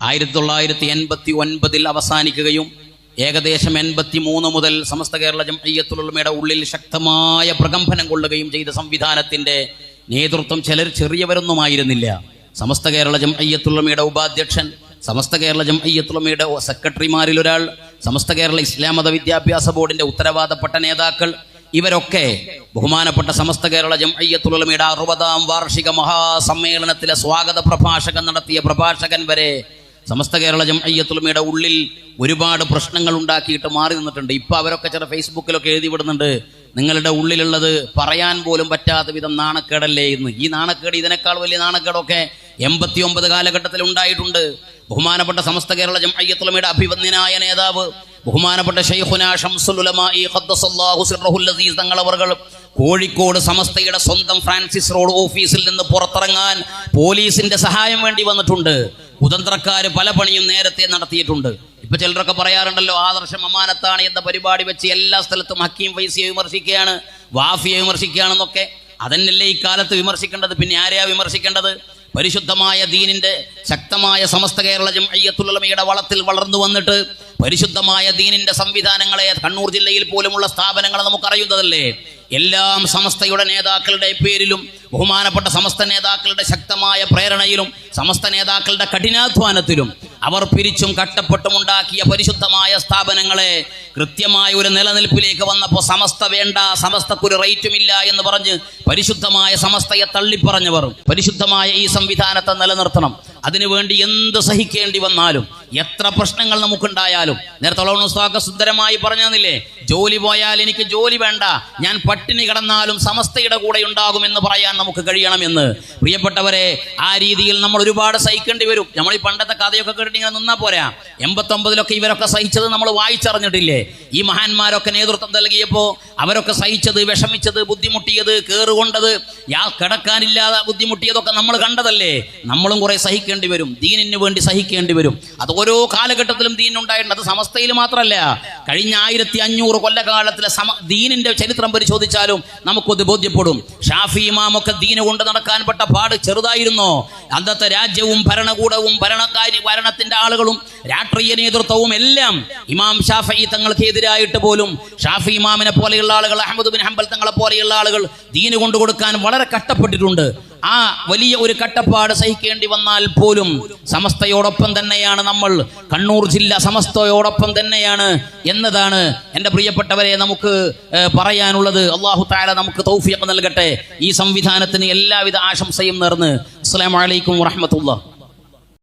ആയിരത്തി തൊള്ളായിരത്തി എൺപത്തി ഒൻപതിൽ അവസാനിക്കുകയും ഏകദേശം എൺപത്തി മൂന്ന് മുതൽ സമസ്ത കേരള ജംഅയ്യത്തുലമയുടെ ഉള്ളിൽ ശക്തമായ പ്രകമ്പനം കൊള്ളുകയും ചെയ്ത സംവിധാനത്തിന്റെ നേതൃത്വം ചിലർ ചെറിയവരൊന്നുമായിരുന്നില്ല. സമസ്ത കേരള ജംഅയ്യത്തുലമയുടെ ഉപാധ്യക്ഷൻ സമസ്ത കേരള ജംഅയ്യത്തുലമയുടെ സെക്രട്ടറിമാരിൽ ഒരാൾ സമസ്ത കേരള ഇസ്ലാം മത വിദ്യാഭ്യാസ ബോർഡിന്റെ ഉത്തരവാദപ്പെട്ട നേതാക്കൾ ഇവരൊക്കെ ബഹുമാനപ്പെട്ട സമസ്ത കേരള ജംഅയ്യത്തുലമയുടെ അറുപതാം വാർഷിക മഹാസമ്മേളനത്തിലെ സ്വാഗത പ്രഭാഷകൻ നടത്തിയ പ്രഭാഷകൻ വരെ സമസ്ത കേരള ജംഅയ്യത്തുലമയുടെ ഉള്ളിൽ ഒരുപാട് പ്രശ്നങ്ങൾ ഉണ്ടാക്കിയിട്ട് മാറി നിന്നിട്ടുണ്ട്. ഇപ്പൊ അവരൊക്കെ ചില ഫേസ്ബുക്കിലൊക്കെ എഴുതി വിടുന്നുണ്ട് നിങ്ങളുടെ ഉള്ളിലുള്ളത് പറയാൻ പോലും പറ്റാത്ത വിധം നാണക്കേടല്ലേ എന്ന്. ഈ നാണക്കേട് ഇതിനേക്കാൾ വലിയ നാണക്കേടൊക്കെ എൺപത്തി ഒമ്പത് കാലഘട്ടത്തിൽ ഉണ്ടായിട്ടുണ്ട്. ബഹുമാനപ്പെട്ട സമസ്ത കേരള ജംഅയ്യത്തുലമയുടെ അഭിവന്ദ്യനായ നേതാവ് ബഹുമാനപ്പെട്ട ഷെയ്ഖുന തങ്ങളവറുകൾ കോഴിക്കോട് സമസ്തയുടെ സ്വന്തം ഫ്രാൻസിസ് റോഡ് ഓഫീസിൽ നിന്ന് പുറത്തിറങ്ങാൻ പോലീസിന്റെ സഹായം വേണ്ടി വന്നിട്ടുണ്ട്. കുതന്ത്രക്കാര് പല പണിയും നേരത്തെ നടത്തിയിട്ടുണ്ട്. ഇപ്പൊ ചിലരൊക്കെ പറയാറുണ്ടല്ലോ ആദർശം അമാനത്താണ് എന്ന പരിപാടി വെച്ച് എല്ലാ സ്ഥലത്തും ഹക്കീം ഫൈസിയെ വിമർശിക്കുകയാണ് വാഫിയെ വിമർശിക്കുകയാണെന്നൊക്കെ. അതന്നല്ലേ ഈ കാലത്ത് വിമർശിക്കേണ്ടത്? പിന്നെ ആരെയാ വിമർശിക്കേണ്ടത്? പരിശുദ്ധമായ ദീനിന്റെ ശക്തമായ സമസ്ത കേരള അയ്യത്തുള്ളമയുടെ വളത്തിൽ വളർന്നു വന്നിട്ട് പരിശുദ്ധമായ ദീനിന്റെ സംവിധാനങ്ങളെ കണ്ണൂർ ജില്ലയിൽ പോലുമുള്ള സ്ഥാപനങ്ങളെ നമുക്കറിയുന്നതല്ലേ? എല്ലാം സമസ്തയുടെ നേതാക്കളുടെ പേരിലും ബഹുമാനപ്പെട്ട സമസ്ത നേതാക്കളുടെ ശക്തമായ പ്രേരണയിലും സമസ്ത നേതാക്കളുടെ കഠിനാധ്വാനത്തിലും അവർ പിരിച്ചും കട്ടപ്പെട്ടും ഉണ്ടാക്കിയ പരിശുദ്ധമായ സ്ഥാപനങ്ങളെ കൃത്യമായ ഒരു നിലനിൽപ്പിലേക്ക് വന്നപ്പോൾ സമസ്ത വേണ്ട സമസ്തക്കൊരു റേറ്റുമില്ല എന്ന് പറഞ്ഞ് പരിശുദ്ധമായ സമസ്തയെ തള്ളിപ്പറഞ്ഞവർ പരിശുദ്ധമായ ഈ സംവിധാനത്തെ നിലനിർത്തണം. അതിനുവേണ്ടി എന്ത് സഹിക്കേണ്ടി വന്നാലും എത്ര പ്രശ്നങ്ങൾ നമുക്കുണ്ടായാലും നേരത്തെ സുന്ദരമായി പറഞ്ഞു ജോലി പോയാൽ എനിക്ക് ജോലി വേണ്ട. ഞാൻ പട്ടിണി കിടന്നാലും സമസ്തയുടെ കൂടെ ഉണ്ടാകുമെന്ന് പറയാൻ നമുക്ക് കഴിയണമെന്ന്. പ്രിയപ്പെട്ടവരെ ആ രീതിയിൽ നമ്മൾ ഒരുപാട് സഹിക്കേണ്ടി വരും. നമ്മൾ ഈ പണ്ടത്തെ കഥയൊക്കെ കേട്ടിട്ട് ഇങ്ങനെ നിന്നാ പോരാ. എൺപത്തൊമ്പതിലൊക്കെ ഇവരൊക്കെ സഹിച്ചത് നമ്മൾ വായിച്ചറിഞ്ഞിട്ടില്ലേ? ഈ മഹാന്മാരൊക്കെ നേതൃത്വം നൽകിയപ്പോൾ അവരൊക്കെ സഹിച്ചത് വിഷമിച്ചത് ബുദ്ധിമുട്ടിയത് കേറുകൊണ്ടത് യാ കിടക്കാനില്ലാതെ ബുദ്ധിമുട്ടിയതൊക്കെ നമ്മൾ കണ്ടതല്ലേ? നമ്മളും കുറെ സഹിക്കേണ്ടി വരും. ദീനിന് വേണ്ടി സഹിക്കേണ്ടി വരും. അത് ഓരോ കാലഘട്ടത്തിലും ദീനുണ്ടായിട്ടുണ്ട്. അത് സമസ്തയിൽ മാത്രമല്ല കഴിഞ്ഞ ആയിരത്തി അഞ്ഞൂറ് കൊല്ലകാലത്തിലെ സമ ദീനിന്റെ ചരിത്രം പരിശോധിച്ചാലും നമുക്കത് ബോധ്യപ്പെടും. ഷാഫി ഇമാമൊക്കെ ദീന് കൊണ്ട് നടക്കാൻ പെട്ട പാട് ചെറുതായിരുന്നോ. അന്നത്തെ രാജ്യവും ഭരണകൂടവും ഭരണകാര്യ ഭരണത്തിന്റെ ആളുകളും രാഷ്ട്രീയ നേതൃത്വവും എല്ലാം ഇമാം ഷാഫി തങ്ങൾക്ക് എതിരായിട്ട് പോലും ഷാഫി ഇമാമിനെ പോലെയുള്ള ആളുകൾ അഹമ്മദ് ബിൻ ഹംബൽ തങ്ങളെ പോലെയുള്ള ആളുകൾ ദീന് കൊണ്ടു കൊടുക്കാൻ വളരെ കഷ്ടപ്പെട്ടിട്ടുണ്ട്. ആ വലിയ ഒരു കട്ടപ്പാട് സഹിക്കേണ്ടി വന്നാൽ പോലും സമസ്തയോടൊപ്പം തന്നെയാണ് നമ്മൾ. കണ്ണൂർ ജില്ല സമസ്തയോടൊപ്പം തന്നെയാണ് എന്നതാണ് എന്റെ പ്രിയപ്പെട്ടവരെ നമുക്ക് പറയാനുള്ളത്. അള്ളാഹു താല നമുക്ക് തൗഫീഖ് നൽകട്ടെ. ഈ സംവിധാനത്തിന് എല്ലാവിധ ആശംസയും നേർന്ന്. അസ്സലാമു അലൈക്കും വറഹ്മത്തുള്ളാഹി.